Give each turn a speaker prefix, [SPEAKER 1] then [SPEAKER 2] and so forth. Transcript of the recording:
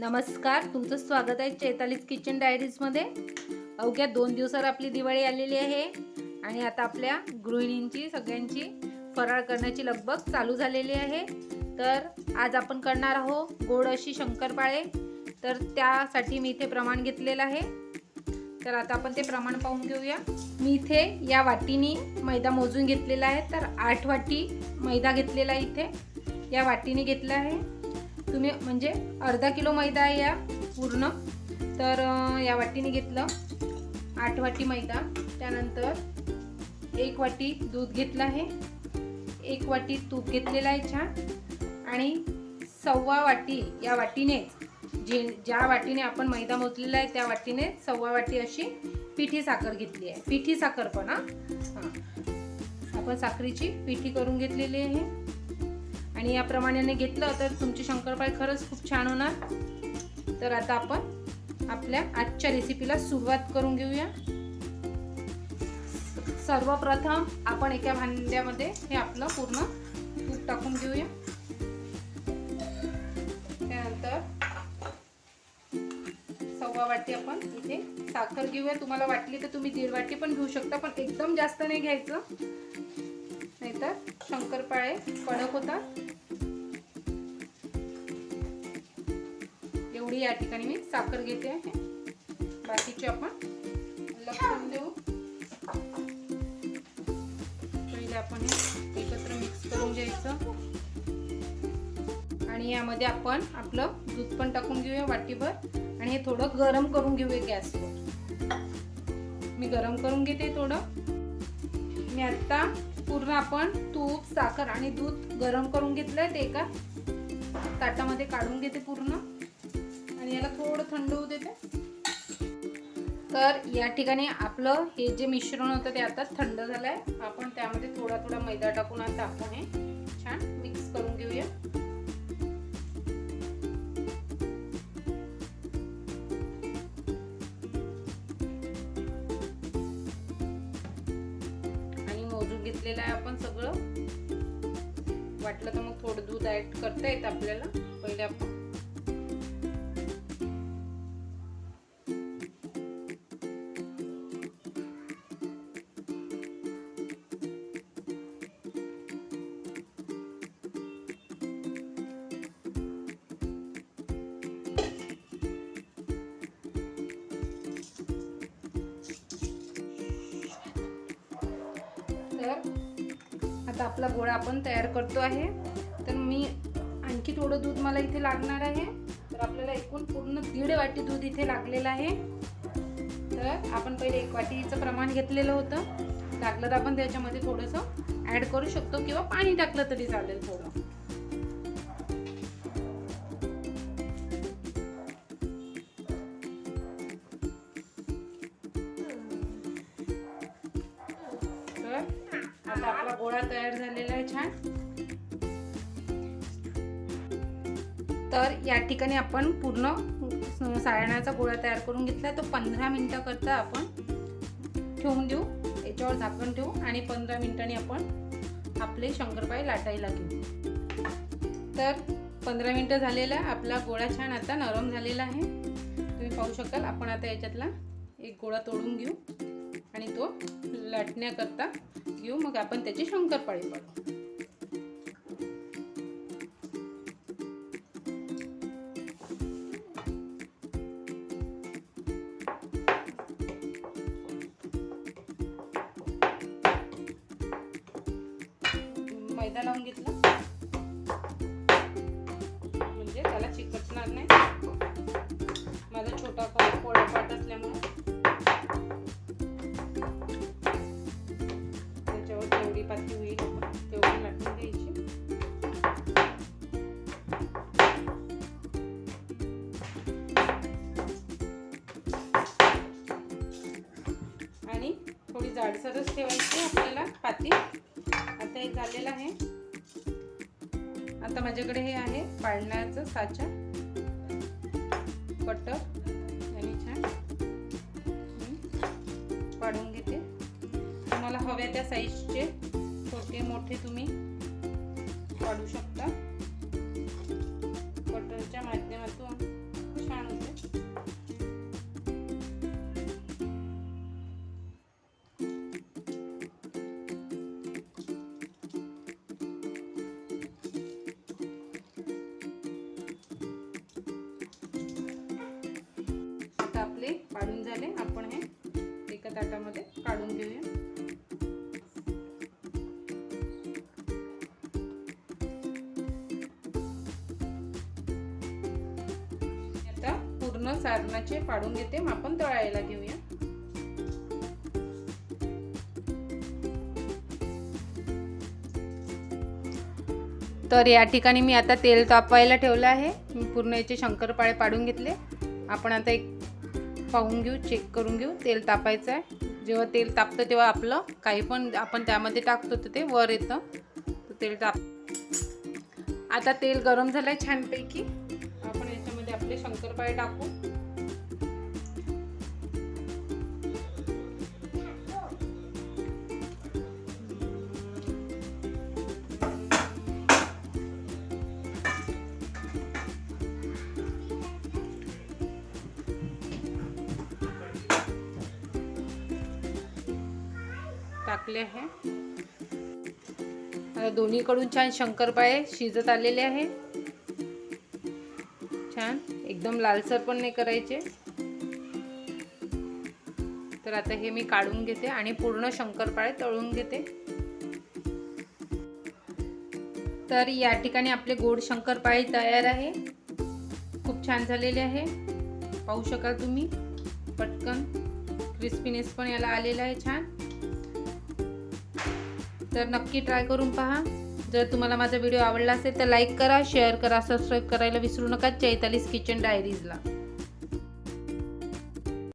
[SPEAKER 1] नमस्कार तुमचं स्वागत आहे चैतालीस किचन डायरीजमध्ये. अवघ्या दोन दिवसावर आपली दिवाळी आलेली आहे आणि आता आपल्या गृहिणींची सगळ्यांची फराळ करण्याची लगबग चालू झालेली आहे. तर आज आपण करणार आहोत गोड अशी शंकरपाळे. तर त्यासाठी मी इथे प्रमाण घेतलेलं आहे. तर आता आपण ते प्रमाण पाहून घेऊया. मी इथे या वाटीनी मैदा मोजून घेतलेला आहे. तर आठ वाटी मैदा घेतलेला आहे इथे. या वाटीने घेतला आहे. तुम्ही म्हणजे अर्धा किलो मैदा आहे या पूर्ण. तर या वाटीने घेतलं. आठ वाटी मैदा. त्यानंतर एक वाटी दूध घेतलं आहे. एक वाटी तूप घेतलेलं आहे छान. आणि सव्वा वाटी या वाटीने जे ज्या वाटीने आपण मैदा मोजलेला आहे त्या वाटीने सव्वा वाटी अशी पिठी साखर घेतली आहे. पिठी साखर पण हां. आपण साखरेची पिठी करून घेतलेली आहे. आणि या प्रमाणाने घेतलं तर तुमची शंकरपाळी खरंच खूप छान होणार. तर आता आपण आपल्या आजच्या रेसिपीला सुरुवात करून घेऊया. सर्वप्रथम आपण एका भांड्यामध्ये हे आपलं पूर्ण तूप टाकून घेऊया. त्यानंतर सव्वा वाटी आपण इथे साखर घेऊया. तुम्हाला वाटली तर तुम्ही दीड वाटी पण घेऊ शकता पण एकदम जास्त नाही घ्यायचं. नाहीतर शंकरपाळे कडक होतात. एवढी या ठिकाणी मी साखर घेते आहे. बाकीचे आपण लसूण देऊ. पहिले आपण हे एकत्र मिक्स करून घ्यायचं. आणि यामध्ये आपण आपलं दूध पण टाकून घेऊया वाटीभर. आणि हे थोडं गरम करून घेऊया गॅसवर. मी गरम करून घेते थोडं. मी आता पूर्ण आपण तूप साखर आणि दूध गरम करून घेतलंय ते एका ताटामध्ये काढून घेते पूर्ण. आणि याला थोडं थंड होऊ देते. तर या ठिकाणी आपलं हे जे मिश्रण होतं ते आता थंड झालं आहे आपण त्यामध्ये थोडा थोडा मैदा टाकून आता आपण हे छान मिक्स करून घेऊया. आणि मोजून घेतलेलं आहे आपण सगळं. वाटलं तर मग थोडं दूध ऍड करता येतं आपल्याला. पहिले आपण तर आता आपला गोळा आपण तयार करतो आहे. तर मी आणखी थोडं दूध मला इथे लागणार आहे. तर आपल्याला एकूण पूर्ण दीड वाटी दूध इथे लागलेलं आहे. तर आपण पहिले एक वाटीचं प्रमाण घेतलेलं होतं. लागलं तर आपण त्याच्यामध्ये थोडंसं ॲड करू शकतो किंवा पाणी टाकलं तरी चालेल थोडं. गोळा तयार झालेला आहे छान. तर या ठिकाणी आपण पूर्ण सायणाचा गोळा तयार करून घेतला. तो पंधरा मिनिटाकरता आपण ठेवून देऊ. याच्यावर झाकण ठेवू आणि पंधरा मिनिटांनी आपण आपले शंकरपाई लाटायला घेऊ. तर पंधरा मिनटं झालेला आपला गोळा छान आता नरम झालेला आहे. तुम्ही पाहू शकाल आपण आता याच्यातला एक गोळा तोडून घेऊ. आणि तो लाटण्याकरता घेऊ. मग आपण त्याची शंकरपाळी पाडू मैदा लावून घेतला. म्हणजे त्याला चिकटणार नाही. माझा छोटा पोळा पाट असल्यामुळे. झालेलं आहे. आता माझ्याकडे हे आहे पाळण्याचं साचा. कटर आणि छान. पाडून घेते. तुम्हाला हव्या त्या साईजचे छोटे मोठे तुम्ही पाडू शकता. कटरच्या माध्यमातून आता आपले पाडून झाले. आपण हे एका ताटामध्ये काढून घेऊया. आता पूर्ण सारणाचे पाडून घेते. मग आपण तळायला घेऊया. तर या ठिकाणी मी आता तेल तापवायला ठेवलं आहे. मी पूर्ण याचे शंकरपाळे पाडून घेतले. आपण आता एक पाहून घेऊ चेक करून घेऊ. तेल तापायचं आहे. जेव्हा तेल तापतं तेव्हा आपलं काही पण आपण त्यामध्ये टाकतो तर ते वर येतं. तर तेल ताप आता तेल गरम झालं आहे छानपैकी. आपण याच्यामध्ये आपले शंकरपाळे टाकू. टाकले आहे. आता दोन्हीकडून छान शंकरपाळे शिजत आलेले आहे. छान. एकदम लालसर पण नाही करायचे. तर आता हे मी काढून घेते आणि पूर्ण शंकरपाळे तळून घेते. तर या ठिकाणी आपले गोड शंकरपाळे तयार आहे. खूप छान झालेले आहे. पाहू शकाल तुम्ही. पटकन. क्रिस्पीनेस पण याला आलेला आहे छान. तर नक्की ट्राय करून पहा. जर तुम्हाला माझा व्हिडिओ आवडला असेल तर लाईक करा शेअर करा सबस्क्राईब करायला विसरू नका. चैतालीस किचन डायरीजला